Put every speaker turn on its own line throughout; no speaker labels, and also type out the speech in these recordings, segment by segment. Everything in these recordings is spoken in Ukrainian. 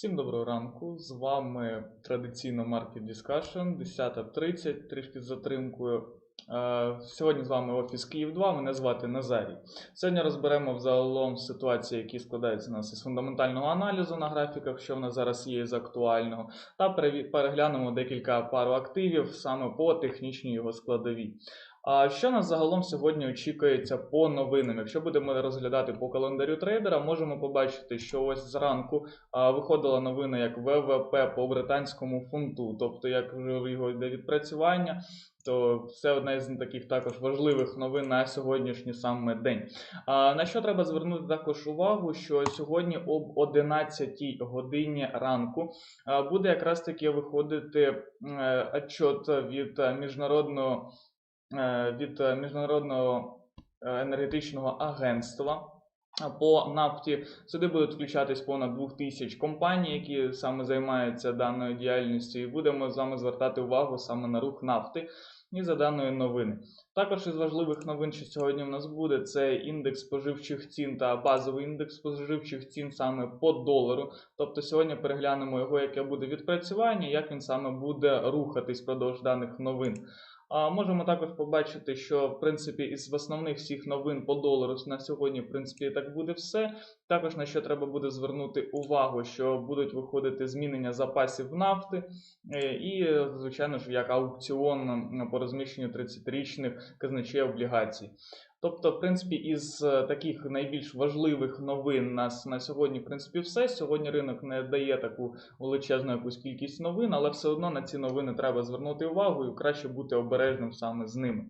Всім доброго ранку. З вами традиційно Market Discussion, 10.30, трішки з затримкою. Е, Сьогодні з вами офіс Київ 2. Мене звати Назарій. Сьогодні розберемо взагалом ситуації, які складаються у нас із фундаментального аналізу на графіках, що в нас зараз є з актуального, та переглянемо декілька пару активів саме по технічній його складовій. А що нас загалом сьогодні очікується по новинам? Якщо будемо розглядати по календарю трейдера, можемо побачити, що ось зранку виходила новина як ВВП по британському фунту, тобто як його йде відпрацювання, то це одна із таких також важливих новин на сьогоднішній саме день. А, на що треба звернути також увагу, що сьогодні об 11 годині ранку буде якраз таки виходити е, отчет від міжнародного від е, міжнародного е, енергетичного агентства. По нафті сюди будуть включатись понад 2000 компаній, які саме займаються даною діяльністю, і будемо з вами звертати увагу саме на рух нафти і за даної новини. Також із важливих новин, що сьогодні в нас буде, це індекс споживчих цін та базовий індекс споживчих цін саме по долару. Тобто сьогодні переглянемо його, яке буде відпрацювання, як він саме буде рухатись впродовж даних новин. Можемо також побачити, що в принципі із основних всіх новин по долару на сьогодні, в принципі, так буде все. Також на що треба буде звернути увагу, що будуть виходити змінення запасів нафти, е, і, звичайно ж, як аукціон по розміщенню 30-річних казначей облігацій. Тобто, в принципі, із е, таких найбільш важливих новин нас на сьогодні, в принципі, все. Сьогодні ринок не дає таку величезну якусь кількість новин, але все одно на ці новини треба звернути увагу і краще бути обережним саме з ними.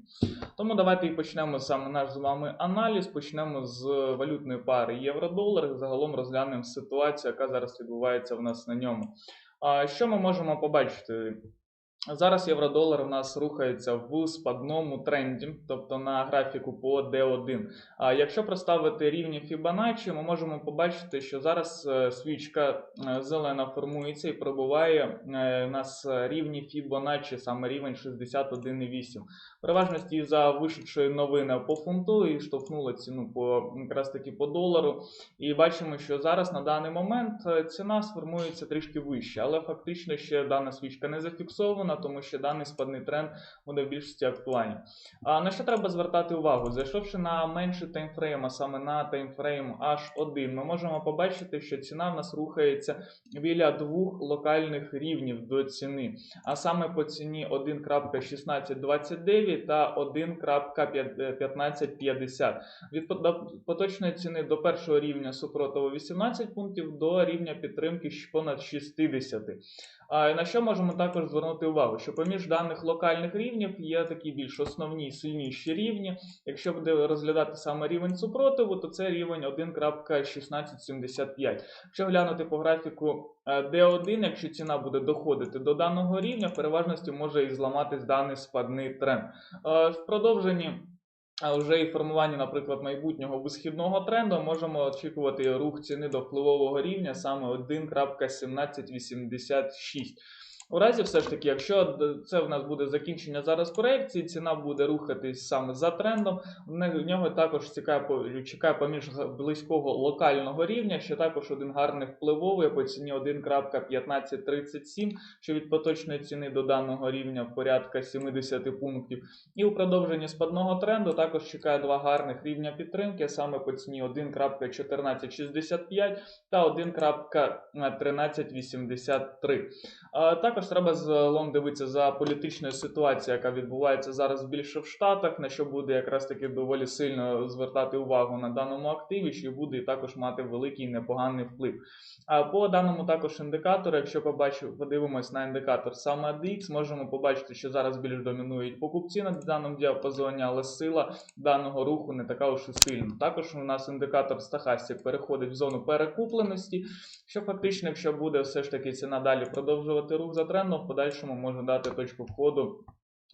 Тому давайте і почнемо саме наш з вами аналіз. Почнемо з валютної пари євро-долар. Загалом розглянемо ситуацію, яка зараз відбувається в нас на ньому. А що ми можемо побачити? Зараз євро-долар у нас рухається в спадному тренді, тобто на графіку по D1. А якщо проставити рівні Fibonacci, ми можемо побачити, що зараз е, свічка е, зелена формується і пробуває е, нас рівні Fibonacci, саме рівень 61,8. Переважності із-за вишедшої новини по фунту і штовхнула ціну по якраз таки по долару. І бачимо, що зараз на даний момент ціна сформується трішки вище, але фактично ще дана свічка не зафіксована, тому що даний спадний тренд буде в більшості актуальний. А на що треба звертати увагу? Зайшовши на менший таймфрейм, а саме на таймфрейм H1, ми можемо побачити, що ціна в нас рухається біля двох локальних рівнів до ціни, а саме по ціні 1.1629 та 1.1550. Від поточної ціни до першого рівня супротиву 18 пунктів до рівня підтримки понад 60. А на що можемо також звернути увагу? Що поміж даних локальних рівнів є такі більш основні і сильніші рівні. Якщо буде розглядати саме рівень супротиву, то це рівень 1.1675. Якщо глянути по графіку е, D1, якщо ціна буде доходити до даного рівня, в переважності може і зламатись даний спадний тренд. Е, В продовженні а вже і формуванні, наприклад, майбутнього висхідного тренду можемо очікувати рух ціни до впливового рівня саме 1.1786. У разі все ж таки, якщо це в нас буде закінчення зараз корекції, ціна буде рухатись саме за трендом. В нього також чекає, чекає поміж близького локального рівня, що також один гарний впливовий по ціні 1.1537, що від поточної ціни до даного рівня порядка 70 пунктів. І у продовженні спадного тренду також чекає два гарних рівня підтримки, саме по ціні 1.1465 та 1.1383. А Також треба загалом дивитися за політичною ситуацією, яка відбувається зараз більше в Штатах, на що буде якраз таки доволі сильно звертати увагу на даному активі, що буде також мати великий непоганий вплив. А по даному також індикатору, якщо побачив, подивимось на індикатор саме ADX, можемо побачити, що зараз більш домінують покупці на даному діапазоні, але сила даного руху не така уж і сильна. Також у нас індикатор стахастик переходить в зону перекупленості, що фактично, якщо буде все ж таки ціна далі продовжувати рух за трендом, в подальшому можна дати точку входу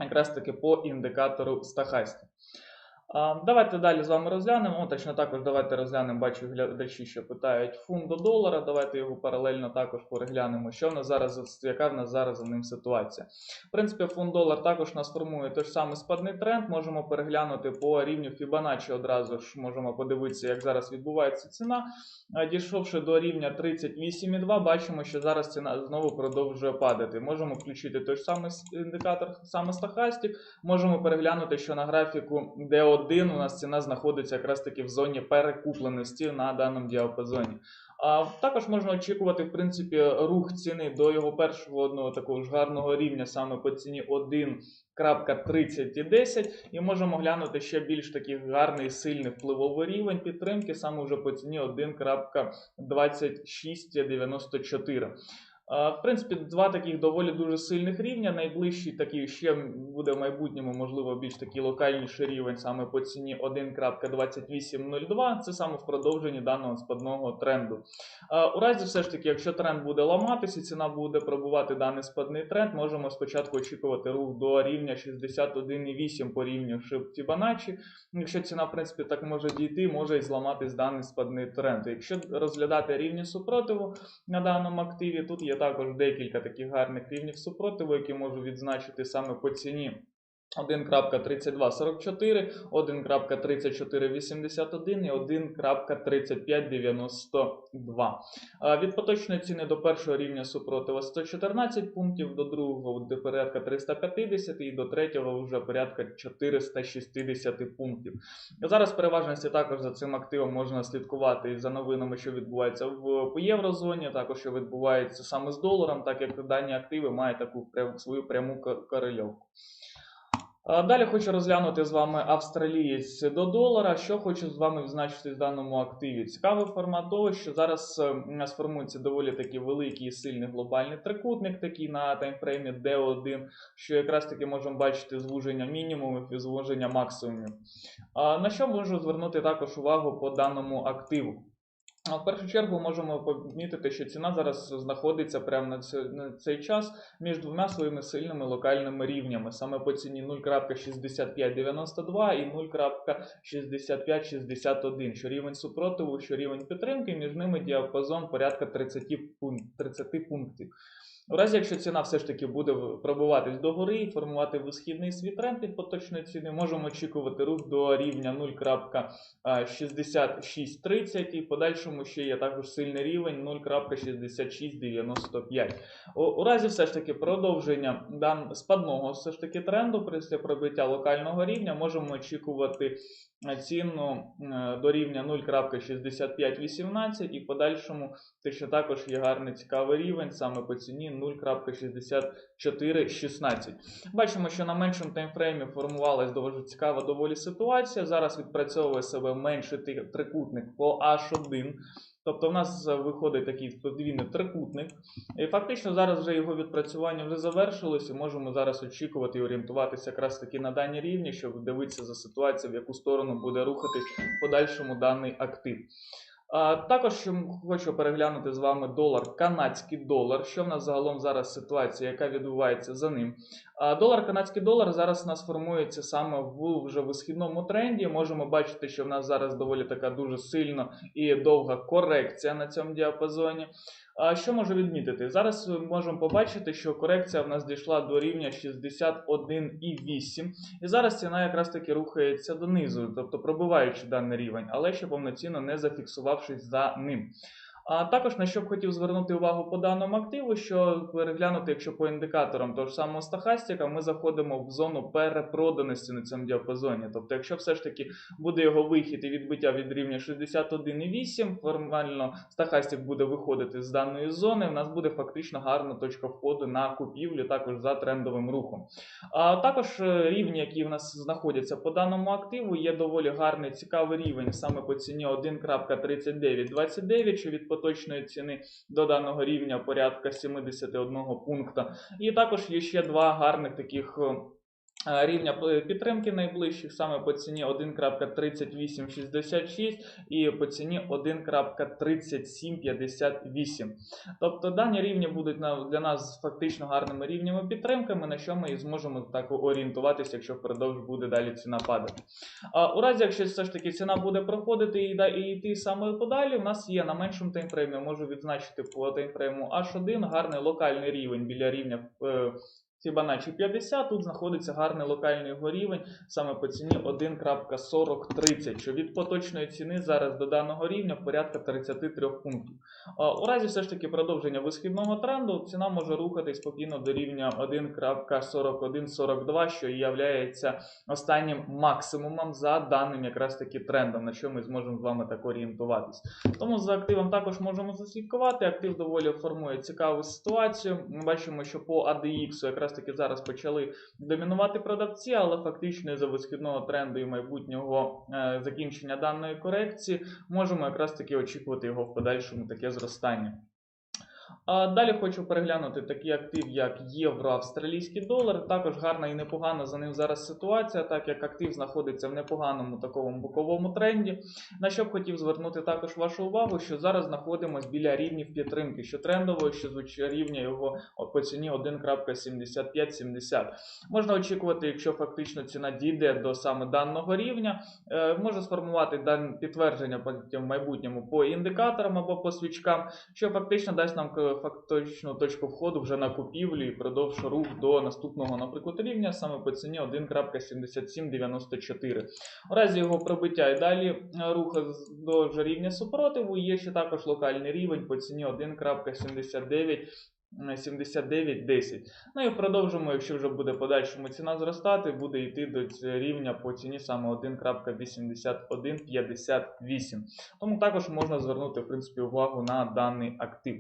якраз таки по індикатору стахастик. Давайте далі з вами розглянемо. Точно також давайте розглянемо. Бачу, глядачі, що питають фунт до долара. Давайте його паралельно також переглянемо. Що в нас зараз, яка в нас зараз за ним ситуація. В принципі, фунт долар також нас формує той ж самий спадний тренд. Можемо переглянути по рівню Fibonacci одразу ж можемо подивитися, як зараз відбувається ціна. Дійшовши до рівня 38,2, бачимо, що зараз ціна знову продовжує падати. Можемо включити той ж самий індикатор, саме стахастик. Можемо переглянути, що на графіку D1 у нас ціна знаходиться якраз таки в зоні перекупленості на даному діапазоні. А також можна очікувати, в принципі, рух ціни до його першого одного такого ж гарного рівня, саме по ціні 1.30 і 10. І можемо глянути ще більш такий гарний сильний впливовий рівень підтримки, саме вже по ціні 1.2694. В принципі, два таких доволі дуже сильних рівня. Найближчий такий ще буде в майбутньому, можливо, більш такий локальніший рівень саме по ціні 1.2802. Це саме в продовженні даного спадного тренду. У разі все ж таки, якщо тренд буде ламатися, ціна буде пробувати даний спадний тренд, можемо спочатку очікувати рух до рівня 61,8 по рівню Fibonacci. Якщо ціна, в принципі, так може дійти, може і зламатись даний спадний тренд. Якщо розглядати рівні супротиву на даному активі, тут є також декілька таких гарних рівнів супротиву, які можу відзначити саме по ціні. 1.3244, 1.3481 і 1.3592. Від поточної ціни до першого рівня супротива 114 пунктів, до другого до порядка 350 і до третього вже порядка 460 пунктів. Зараз переважності також за цим активом можна слідкувати і за новинами, що відбувається в єврозоні, також що відбувається саме з доларом, так як дані активи мають таку свою пряму ко- корельовку. А, Далі хочу розглянути з вами австралієць до долара. Що хочу з вами відзначити в даному активі. Цікавий формат того, що зараз е, у нас формується доволі таки великий і сильний глобальний трикутник, такий на таймфреймі D1, що якраз таки можемо бачити звуження мінімумів і звуження максимумів. На що можу звернути також увагу по даному активу? В першу чергу можемо помітити, що ціна зараз знаходиться прямо на цей, час між двома своїми сильними локальними рівнями, саме по ціні 0.6592 і 0.6561, що рівень супротиву, що рівень підтримки, між ними діапазон порядка 30, пункт, 30 пунктів. У разі, якщо ціна все ж таки буде пробиватись догори і формувати висхідний свій тренд від поточної ціни, можемо очікувати рух до рівня 0.6630 і в подальшому ще є також сильний рівень 0.6695. У, разі все ж таки продовження дан спадного все ж таки тренду після пробиття локального рівня можемо очікувати ціну е, до рівня 0.6518 і в подальшому те, що також є гарний цікавий рівень саме по ціні 0.6416. Бачимо, що на меншому таймфреймі формувалась доволі цікава доволі ситуація. Зараз відпрацьовує себе менший трикутник по H1. Тобто в нас виходить такий подвійний трикутник. І фактично зараз вже його відпрацювання вже і можемо зараз очікувати і орієнтуватися якраз таки на дані рівні, щоб дивитися за ситуацією, в яку сторону буде рухатись в подальшому даний актив. Також хочу переглянути з вами долар, канадський долар. Що в нас загалом зараз ситуація, яка відбувається за ним? Долар, канадський долар зараз у нас формується саме в вже висхідному тренді. Можемо бачити, що в нас зараз доволі така дуже сильна і довга корекція на цьому діапазоні. А що можу відмітити? Зараз ми можемо побачити, що корекція в нас дійшла до рівня 61,8. І зараз ціна якраз таки рухається донизу, тобто пробиваючи даний рівень, але ще повноцінно не зафіксувавшись за ним. А також на що б хотів звернути увагу по даному активу, що переглянути, якщо по індикаторам того ж самого стахастика, ми заходимо в зону перепроданості на цьому діапазоні. Тобто, якщо все ж таки буде його вихід і відбиття від рівня 61,8, формально стахастик буде виходити з даної зони, в нас буде фактично гарна точка входу на купівлю, також за трендовим рухом. А також е, рівні, які в нас знаходяться по даному активу, є доволі гарний цікавий рівень саме по ціні 1.3929, що від поточної ціни до даного рівня порядка 71 пункта. І також є ще два гарних таких. Е, е, рівня підтримки найближчих саме по ціні 1.3866 і по ціні 1.3758. Тобто дані рівні будуть для нас фактично гарними рівнями підтримками, на що ми і зможемо так орієнтуватися, якщо впродовж буде далі ціна падати. А у разі, якщо все ж таки ціна буде проходити і, йти саме подалі, у нас є на меншому таймфреймі, можу відзначити по таймфрейму H1 гарний локальний рівень біля рівня Fibonacci 50. Тут знаходиться гарний локальний його рівень саме по ціні 1.4030, що від поточної ціни зараз до даного рівня порядка 33 пунктів. У разі все ж таки продовження висхідного тренду ціна може рухатись спокійно до рівня 1.4142, що являється останнім максимумом за даним якраз таки трендом, на що ми зможемо з вами так орієнтуватись. Тому за активом також можемо заслідкувати. Актив доволі формує цікаву ситуацію. Ми бачимо, що по ADX якраз таки зараз почали домінувати продавці, але фактично із-за висхідного тренду і майбутнього е, закінчення даної корекції можемо якраз таки очікувати його в подальшому таке зростання. А далі хочу переглянути такий актив, як євро, австралійський долар. Також гарна і непогана за ним зараз ситуація, так як актив знаходиться в непоганому такому боковому тренді. На що б хотів звернути також вашу увагу, що зараз знаходимося біля рівнів підтримки, що трендово, що рівня його по ціні 1.7570. Можна очікувати, якщо фактично ціна дійде до саме даного рівня, е, може сформувати підтвердження в майбутньому по індикаторам або по свічкам, що фактично дасть нам фактичну точку входу вже на купівлю і продовж рух до наступного, наприклад, рівня саме по ціні 1.7794. У разі його пробиття і далі руха до рівня супротиву є ще також локальний рівень по ціні 1.79. 79,10. Ну і продовжимо, якщо вже буде подальшому ціна зростати, буде йти до рівня по ціні саме 1.8158. Тому також можна звернути в принципі увагу на даний актив.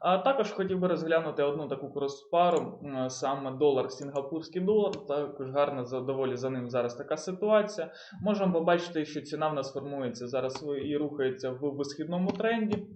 А також хотів би розглянути одну таку кроспару, саме долар, сінгапурський долар. Також гарна за доволі за ним зараз така ситуація. Можемо побачити, що ціна в нас формується зараз і рухається в висхідному тренді.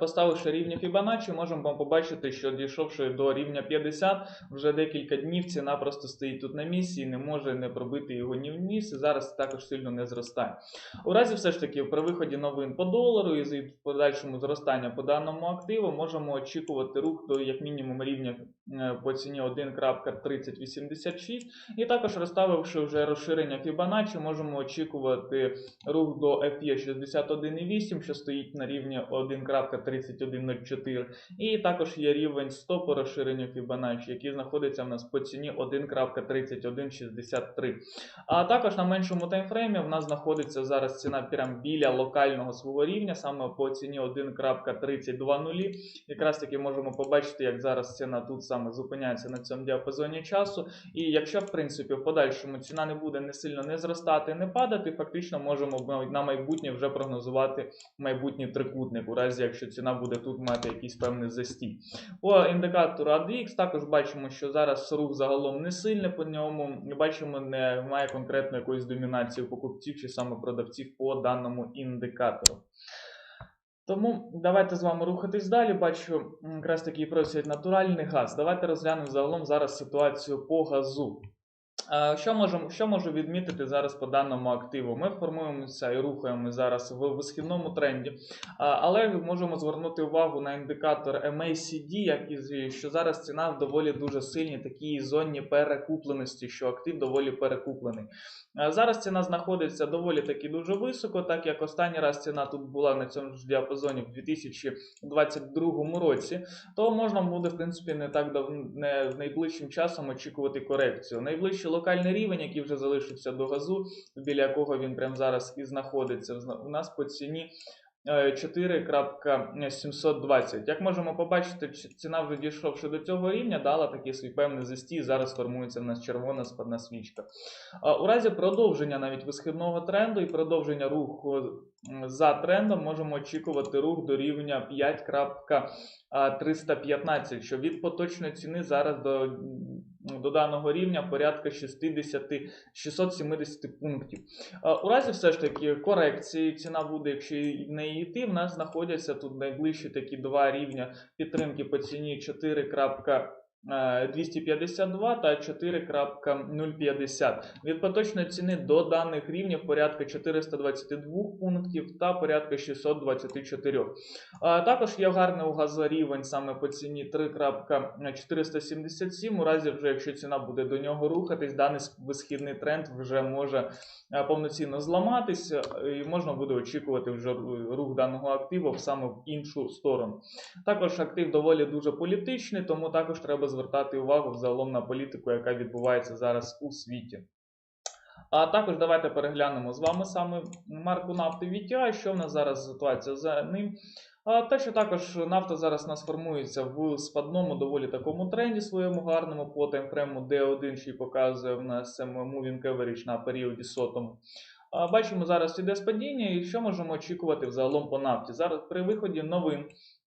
Поставивши рівня Fibonacci, можемо побачити, що дійшовши до рівня 50, вже декілька днів ціна просто стоїть тут на місці і не може не пробити його ні вниз, і зараз також сильно не зростає. У разі все ж таки при виході новин по долару і з подальшому зростання по даному активу можемо очікувати рух до як мінімум рівня по ціні 1.3086 і також розставивши вже розширення Fibonacci, можемо очікувати рух до FE 61,8, що стоїть на рівні 1.3104. І також є рівень 100 по розширенню Fibonacci, який знаходиться в нас по ціні 1.3163. А також на меншому таймфреймі в нас знаходиться зараз ціна прямо біля локального свого рівня, саме по ціні 1.3020. Якраз таки можемо побачити, як зараз ціна тут саме зупиняється на цьому діапазоні часу. І якщо в принципі в подальшому ціна не буде не сильно не зростати, не падати, фактично можемо на майбутнє вже прогнозувати майбутній трикутник, у разі якщо ціна буде тут мати якийсь певний застій. По індикатору ADX також бачимо, що зараз рух загалом не сильний по ньому. Бачимо, немає конкретно якоїсь домінації покупців чи саме продавців по даному індикатору. Тому давайте з вами рухатись далі. Бачу, якраз такий просять натуральний газ. Давайте розглянемо загалом зараз ситуацію по газу. Що можемо, що можу відмітити зараз по даному активу? Ми формуємося і рухаємо зараз в висхідному тренді, але можемо звернути увагу на індикатор MACD, як і з- що зараз ціна в доволі дуже сильній такій зоні перекупленості, що актив доволі перекуплений. Зараз ціна знаходиться доволі таки дуже високо, так як останній раз ціна тут була на цьому ж діапазоні в 2022 році, то можна буде в принципі не так дав... не найближчим часом очікувати корекцію. Найближчий локальний рівень, який вже залишився до газу, біля якого він прямо зараз і знаходиться, у нас по ціні. е, 4.720. Як можемо побачити, ціна вже дійшовши до цього рівня, дала такий свій певний застій. Зараз формується в нас червона спадна свічка. У разі продовження навіть висхідного тренду і продовження руху за трендом можемо очікувати рух до рівня 5.315, що від поточної ціни зараз до, до даного рівня порядка 60 670 пунктів. У разі все ж таки корекції ціна буде, якщо не йти, в нас знаходяться тут найближчі такі два рівня підтримки по ціні 4. Е, 252 та 4.050. Від поточної ціни до даних рівнів порядка 422 пунктів та порядка 624. А Також є гарний у газа саме по ціні 3.477. У разі, вже якщо ціна буде до нього рухатись, даний висхідний тренд вже може е, повноцінно зламатися, і можна буде очікувати вже рух даного активу саме в іншу сторону. Також актив доволі дуже політичний, тому також треба звертати увагу взагалом на політику, яка відбувається зараз у світі. А також давайте переглянемо з вами саме марку нафти VTI, що в нас зараз ситуація за ним. А те, що також нафта зараз нас формується в спадному доволі такому тренді своєму гарному по таймфрейму D1, що показує в нас Moving Average на періоді сотому. Бачимо, зараз іде спадіння, і що можемо очікувати взагалом по нафті. Зараз при виході новин,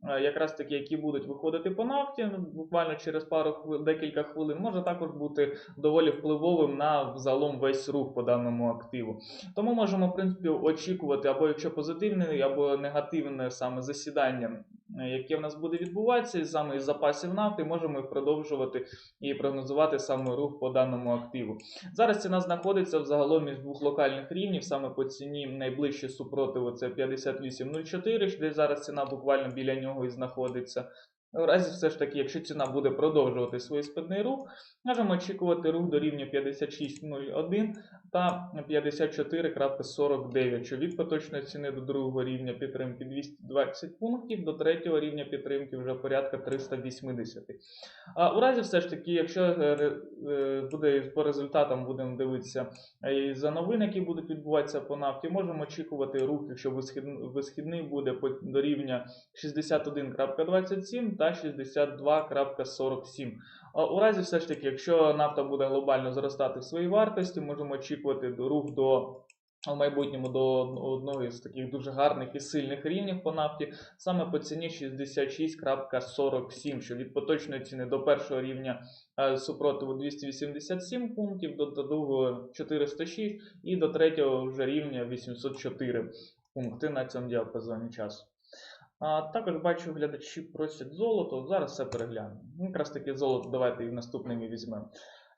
якраз такі, які будуть виходити по нафті, ну, буквально через пару декілька хвилин, може також бути доволі впливовим на взагалом весь рух по даному активу. Тому можемо, в принципі, очікувати або якщо позитивне, або негативне саме засідання, е, яке в нас буде відбуватися, і саме із запасів нафти, можемо продовжувати і прогнозувати саме рух по даному активу. Зараз ціна знаходиться взагалом між двох локальних рівнів, саме по ціні найближче супротиву це 58.04, де зараз ціна буквально біля нього і знаходиться. В разі все ж таки, якщо ціна буде продовжувати свій спадний рух, можемо очікувати рух до рівня 56.01 та 54.49, що від поточної ціни до другого рівня підтримки 220 пунктів, до третього рівня підтримки вже порядка 380. А у разі все ж таки, якщо е, е, буде по результатам будемо дивитися е, і за новини, які будуть відбуватися по нафті, можемо очікувати рух, якщо висхідний буде до рівня 61.27 та 62.47. У разі все ж таки, якщо нафта буде глобально зростати в своїй вартості, можемо очікувати рух до в майбутньому до одного з таких дуже гарних і сильних рівнів по нафті, саме по ціні 66.47, що від поточної ціни до першого рівня е, супротиву 287 пунктів, до другого 406 і до третього вже рівня 804 пункти на цьому діапазоні часу. А, також бачу, глядачі просять золото. Зараз все переглянемо. Ну, Якраз таки золото давайте і наступним і візьмемо.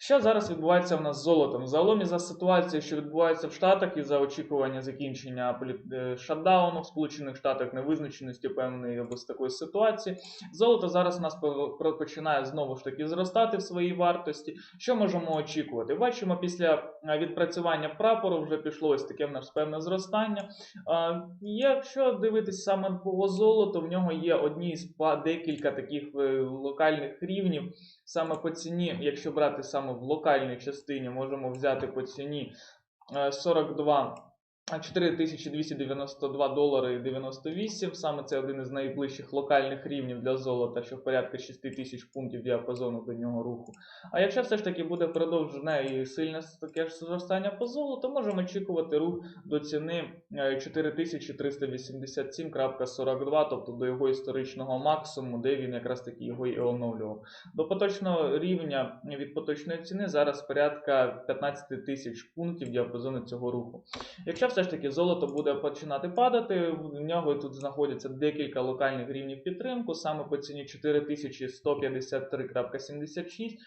Що зараз відбувається в нас з золотом? Загалом із-за ситуації, що відбувається в Штатах, і за очікування закінчення е, шатдауну в Сполучених Штатах, невизначеності певної або з такої ситуації, золото зараз у нас починає знову ж таки зростати в своїй вартості. Що можемо очікувати? Бачимо, після е, відпрацювання прапору вже пішло ось таке в нас певне зростання. Якщо дивитись саме по золоту, в нього є одні з декілька таких е, локальних рівнів. Саме по ціні, якщо брати саме в локальній частині, можемо взяти по ціні е, 42. А, 4292 долари 98. Саме це один із найближчих локальних рівнів для золота, що в порядка 6000 пунктів діапазону до нього руху. А якщо все ж таки буде продовжене і сильне таке ж зростання по золоту, можемо очікувати рух до ціни е, 4387.42, тобто до його історичного максимуму, де він якраз таки його і оновлював. До поточного рівня від поточної ціни зараз порядка 15 тисяч пунктів діапазону цього руху. Якщо все ж таки золото буде починати падати, в нього тут знаходяться декілька локальних рівнів підтримку, саме по ціні 4153.76,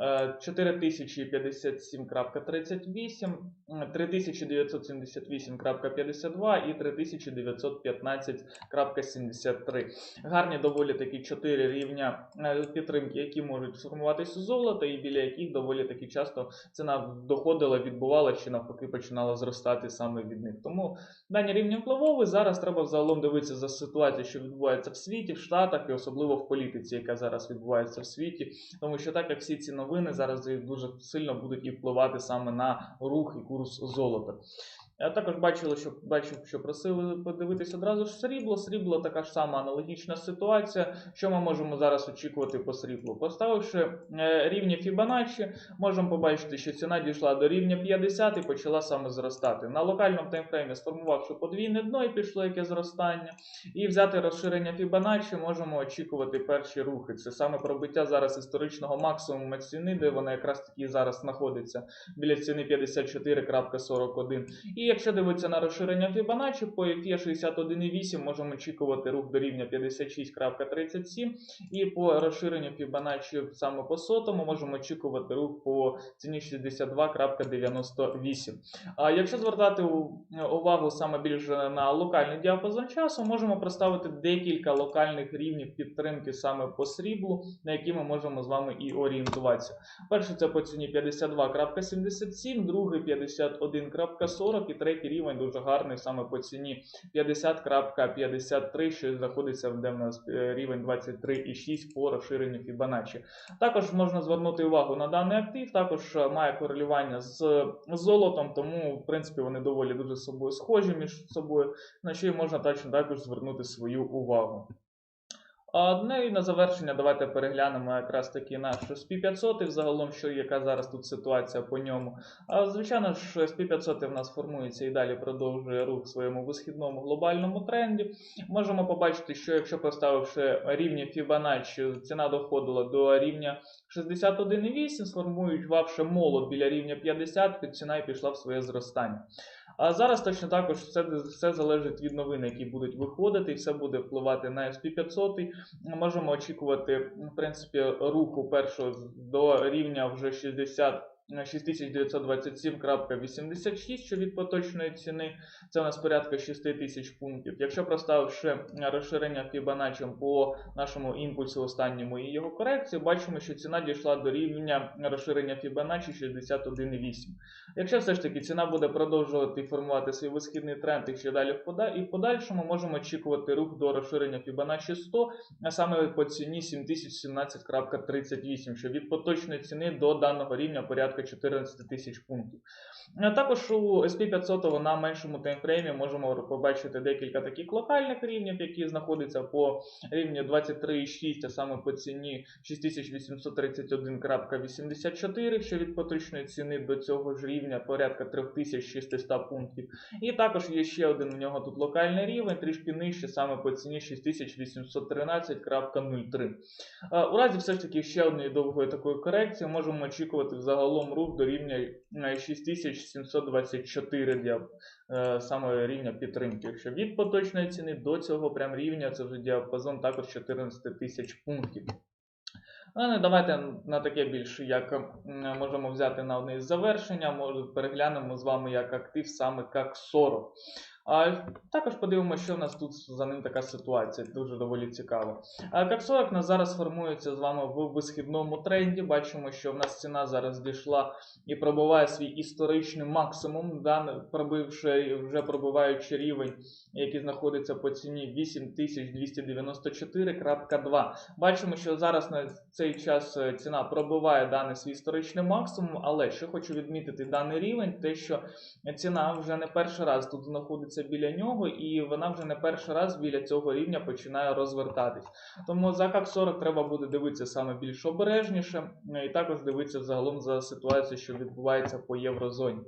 е, 4057.38, 3978.52 і 3915.73. Гарні доволі такі чотири рівня е, підтримки, які можуть сформуватися у золота, і біля яких доволі таки часто ціна доходила, відбувалася чи навпаки починала зростати саме від них. Тому дані рівні впливові. Зараз треба взагалом дивитися за ситуацією, що відбувається в світі, в Штатах і особливо в політиці, яка зараз відбувається в світі. Тому що так як всі ці новини зараз дуже сильно будуть і впливати саме на рух і курс золота. Я також бачили, що бачив, що просили подивитися одразу ж срібло. Срібло така ж сама аналогічна ситуація. Що ми можемо зараз очікувати по сріблу? Поставивши е, рівні Fibonacci, можемо побачити, що ціна дійшла до рівня 50 і почала саме зростати. На локальному таймфреймі сформувавши подвійне дно і пішло яке зростання. І взяти розширення Fibonacci, можемо очікувати перші рухи. Це саме пробиття зараз історичного максимуму ціни, де вона якраз таки зараз знаходиться біля ціни 54.41. І якщо дивитися на розширення Fibonacci, по EFE 61,8 можемо очікувати рух до рівня 56.37, і по розширенню Fibonacci саме по сотому можемо очікувати рух по ціні 62.98. А якщо звертати увагу саме більше на локальний діапазон часу, можемо представити декілька локальних рівнів підтримки саме по сріблу, на які ми можемо з вами і орієнтуватися. Перший це по ціні 52.77, другий 51.40 і третій рівень дуже гарний саме по ціні 50.53, що знаходиться в нас е, рівень 23,6 по розширенню Fibonacci. Також можна звернути увагу на даний актив, також е, має корелювання з золотом, тому в принципі вони доволі дуже собою схожі між собою, на що і можна точно також звернути свою увагу. Ну і на завершення давайте переглянемо якраз таки наш SP 500 і взагалом, що яка зараз тут ситуація по ньому. А, звичайно ж, SP 500 в нас формується і далі продовжує рух в своєму висхідному глобальному тренді. Можемо побачити, що якщо поставивши рівні Fibonacci, ціна доходила до рівня 61,8, сформуючи молот біля рівня 50, то ціна і пішла в своє зростання. А зараз точно також все, все залежить від новин, які будуть виходити, і все буде впливати на SP500. Можемо очікувати, в принципі, руху першого до рівня вже 60. 6927.86, що від поточної ціни, це у нас порядка 6000 пунктів. Якщо проставивши розширення Fibonacci по нашому імпульсу останньому і його корекції, бачимо, що ціна дійшла до рівня розширення Fibonacci 61,8. Якщо все ж таки ціна буде продовжувати формувати свій висхідний тренд ще далі і в подальшому можемо очікувати рух до розширення Fibonacci 100, а саме по ціні 7017.38, що від поточної ціни до даного рівня порядка 14 тисяч пунктів. Е, Також у SP500 на меншому таймфреймі можемо побачити декілька таких локальних рівнів, які знаходяться по рівні 23,6, а саме по ціні 6831.84, що від поточної ціни до цього ж рівня порядка 3600 пунктів. І також є ще один у нього тут локальний рівень, трішки нижче, саме по ціні 6813.03. Е, У разі все ж таки ще однієї довгої такої корекції можемо очікувати взагалом рух до рівня 6724 для е, саме рівня підтримки. Якщо від поточної ціни до цього прям рівня, це вже діапазон також 14 тисяч пунктів. Але давайте на таке більше, як можемо взяти на одне із завершення. Може, переглянемо з вами як актив саме как 40. А також подивимося, що в нас тут за ним така ситуація. Дуже доволі цікаво. А как 40 у нас зараз формується з вами в висхідному тренді. Бачимо, що в нас ціна зараз дійшла і пробиває свій історичний максимум, да, пробивши вже пробиваючи рівень, який знаходиться по ціні 8294.2. Бачимо, що зараз на цей час е, ціна пробиває даний свій історичний максимум, але що хочу відмітити даний рівень, те, що ціна вже не перший раз тут знаходиться біля нього, і вона вже не перший раз біля цього рівня починає розвертатись. Тому за как 40 треба буде дивитися саме більш обережніше, е, і також дивитися взагалом за ситуацією, що відбувається по єврозоні.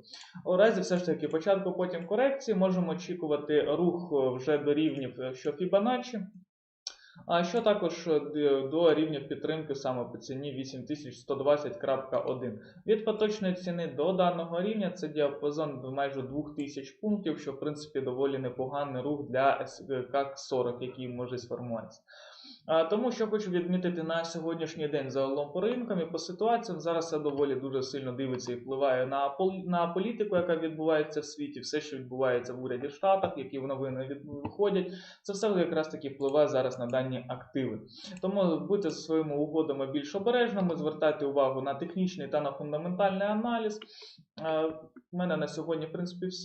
У разі все ж таки початку потім корекції можемо очікувати рух е, вже до рівнів, е, що Fibonacci, а що також е, до рівня підтримки саме по ціні 8120.1. Від поточної ціни до даного рівня це діапазон майже 2000 пунктів, що в принципі доволі непоганий рух для СВК 40, який може сформуватися. Тому що хочу відмітити на сьогоднішній день загалом по ринкам і по ситуаціям. Зараз це доволі дуже сильно дивиться і впливає на, пол- на політику, яка відбувається в світі, все, що відбувається в уряді Штатах, які новини виходять. Це все якраз таки впливає зараз на дані активи. Тому будьте зі своїми угодами більш обережними, звертайте увагу на технічний та на фундаментальний аналіз. У мене на сьогодні, в принципі, все.